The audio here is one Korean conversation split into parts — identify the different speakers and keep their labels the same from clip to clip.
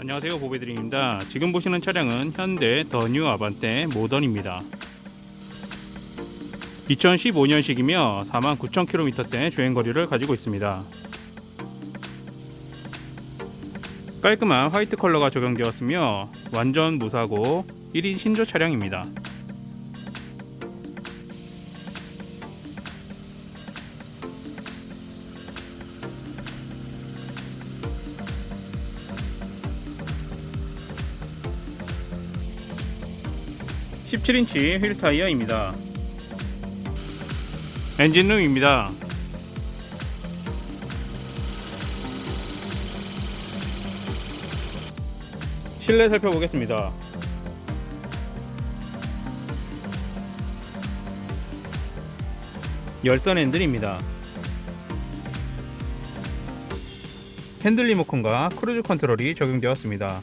Speaker 1: 안녕하세요 보배드림입니다. 지금 보시는 차량은 현대 더뉴 아반떼 모던입니다. 2015년식이며 49,000km대 주행거리를 가지고 있습니다. 깔끔한 화이트 컬러가 적용되었으며 완전 무사고 1인 신조 차량입니다 (17인치) 휠 타이어입니다. 엔진룸입니다. 실내 살펴보겠습니다. 열선 핸들입니다. 핸들 리모컨과 크루즈 컨트롤이 적용되었습니다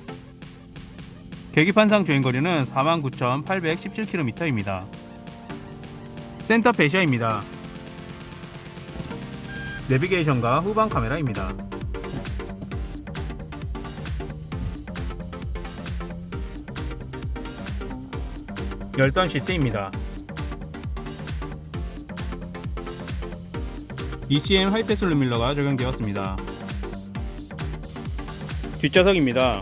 Speaker 1: 계기판상 주행거리는 49,817km입니다. 센터 배시아입니다. 내비게이션과 후방 카메라입니다. 열선 시트입니다. ECM 하이패스 루밀러가 적용되었습니다. 뒷좌석입니다.